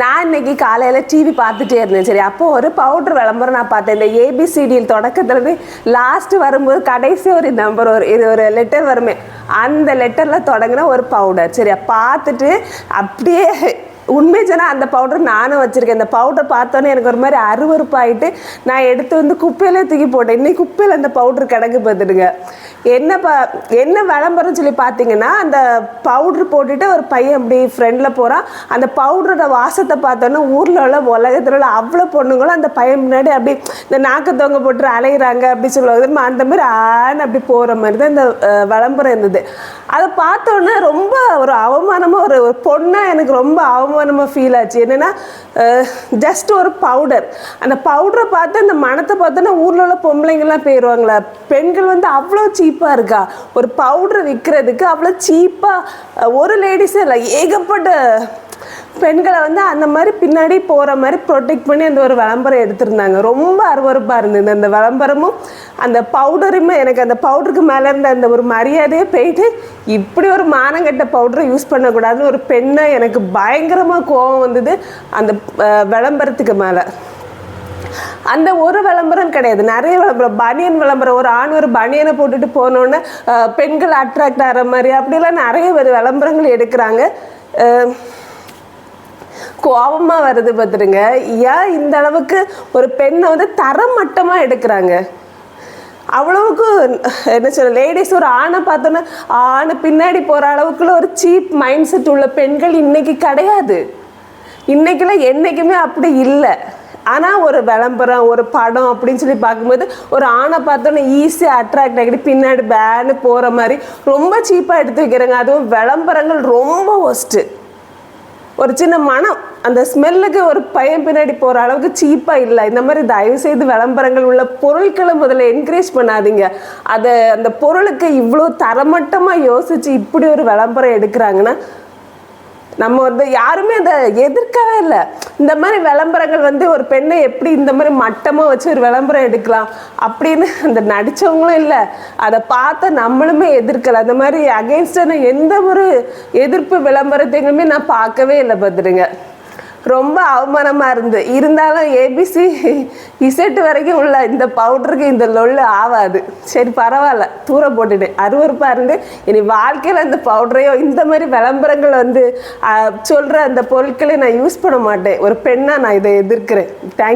நான் இன்னைக்கு காலையில் டிவி பார்த்துட்டே இருந்தேன். சரி அப்போ ஒரு பவுடர் விளம்பரம் நான் பார்த்தேன். இந்த ஏபிசிடியில் தொடக்கத்துலேருந்து லாஸ்ட் வரும்போது கடைசி ஒரு நம்பர் ஒரு இது ஒரு லெட்டர் வருமே. அந்த லெட்டரில் தொடங்கின ஒரு பவுடர் சரி பார்த்துட்டு அப்படியே உண்மை சொன்னால் அந்த பவுடர் நானும் வச்சுருக்கேன். இந்த பவுடர் பார்த்தோன்னே எனக்கு ஒரு மாதிரி அருவறுப்பாயிட்டு நான் எடுத்து வந்து குப்பையிலே தூக்கி போட்டேன். இன்னைக்கு குப்பையில் அந்த பவுடர் கிடக்கு பார்த்துடுங்க. என்ன ப என்ன விளம்பரம் சொல்லி பார்த்தீங்கன்னா அந்த பவுடர் போட்டுட்டு ஒரு பையன் அப்படி ஃப்ரெண்டில் போகிறான் அந்த பவுடரோட வாசத்தை பார்த்தோன்னே ஊரில் உள்ள உலகத்தில் உள்ள அவ்வளோ பொண்ணுங்களும் அந்த பையன் முன்னாடி அப்படி இந்த நாக்கு தொங்க போட்டு அலையிறாங்க அப்படி சொல்லுவாங்க. அந்த மாதிரி ஆன்னு அப்படி போகிற மாதிரி தான் இந்த விளம்பரம் இருந்தது. அதை பார்த்தோன்னே ரொம்ப ஒரு அவமானமாக ஒரு ஒரு பொண்ணாக எனக்கு ரொம்ப அவமானமாக ஃபீல் ஆச்சு. என்னென்னா ஜஸ்ட் ஒரு பவுடர் அந்த பவுடரை பார்த்து அந்த மனத்தை பார்த்தோன்னா ஊரில் உள்ள பொம்பளைங்கள்லாம் போயிடுவாங்களா பெண்கள் வந்து அவ்வளோ சீப்பாக இருக்கா? ஒரு பவுடர் விற்கிறதுக்கு அவ்வளோ சீப்பாக ஒரு லேடிஸே இல்லை ஏகப்பட்ட பெண்களை வந்து அந்த மாதிரி பின்னாடி போகிற மாதிரி ப்ரொடெக்ட் பண்ணி அந்த ஒரு விளம்பரம் எடுத்திருந்தாங்க. ரொம்ப அருவருப்பாக இருந்தது. அந்த விளம்பரமும் அந்த பவுடருமே எனக்கு அந்த பவுடருக்கு மேலே இருந்த அந்த ஒரு மரியாதையே போயிட்டு இப்படி ஒரு மானங்கட்ட பவுடரை யூஸ் பண்ணக்கூடாதுன்னு ஒரு பெண்ணை எனக்கு பயங்கரமாக கோவம் வந்தது அந்த விளம்பரத்துக்கு மேலே. அந்த ஒரு விளம்பரம் கிடையாது. நிறைய விளம்பரம். பனியன் விளம்பரம். ஒரு ஆண் ஒரு பனியனை போட்டுட்டு போனோன்னே பெண்கள் அட்ராக்ட் ஆகிற மாதிரி. அப்படிலாம் நிறைய பேர் விளம்பரங்கள் எடுக்கிறாங்க. அஹ், கோபமா வருது பார்த்துருங்க ஏன் இந்த அளவுக்கு ஒரு பெண்ணை வந்து தரமட்டமா எடுக்கிறாங்க? அவ்வளவுக்கு என்ன சொல்ல லேடிஸ் ஒரு ஆணை பார்த்தோன்னா ஆணை பின்னாடி போகிற அளவுக்குள்ள ஒரு சீப் மைண்ட் செட் உள்ள பெண்கள் இன்னைக்கு கிடையாது. இன்றைக்கெல்லாம் என்றைக்குமே அப்படி இல்லை. ஆனால் ஒரு விளம்பரம் ஒரு படம் அப்படின்னு சொல்லி பார்க்கும்போது ஒரு ஆணை பார்த்தோன்னே ஈஸியாக அட்ராக்ட் ஆகிட்டு பின்னாடி பேனு போகிற மாதிரி ரொம்ப சீப்பாக எடுத்து வைக்கிறாங்க. அதுவும் விளம்பரங்கள் ரொம்ப ஒஸ்ட்டு ஒரு சின்ன மனம் அந்த ஸ்மெல்லுக்கு ஒரு பையன் பின்னாடி போகிற அளவுக்கு சீப்பாக இல்லை. இந்த மாதிரி தயவு செய்து விளம்பரங்கள் உள்ள பொருட்களை முதல்ல என்கரேஜ் பண்ணாதீங்க. அதை அந்த பொருளுக்கு இவ்வளோ தரமட்டமாக யோசித்து இப்படி ஒரு விளம்பரம் எடுக்கிறாங்கன்னா நம்ம வந்து யாருமே அதை எதிர்க்கவே இல்லை. இந்த மாதிரி விளம்பரங்கள் வந்து ஒரு பெண்ணை எப்படி இந்த மாதிரி மட்டமாக வச்சு ஒரு விளம்பரம் எடுக்கலாம் அப்படின்னு அந்த நடித்தவங்களும் இல்லை. அதை பார்த்து நம்மளுமே எதிர்க்கலை. அந்த மாதிரி அகேன்ஸ்டான எந்த ஒரு எதிர்ப்பு விளம்பரத்தையுமே நான் பார்க்கவே இல்லை பார்த்துருங்க ரொம்ப அவமானமாக இருந்து. இருந்தாலும் ஏபிசி இசட்டு வரைக்கும் உள்ள இந்த பவுடருக்கு இந்த லொல்லு ஆகாது சரி பரவாயில்ல. தூர போட்டுட்டேன் அருவருப்பாக இருந்து இனி வாழ்க்கையில் அந்த பவுடரையோ இந்த மாதிரி விளம்பரங்கள் வந்து சொல்கிற அந்த பொருட்களை நான் யூஸ் பண்ண மாட்டேன். ஒரு பெண்ணாக நான் இதை எதிர்க்கிறேன். தேங்க்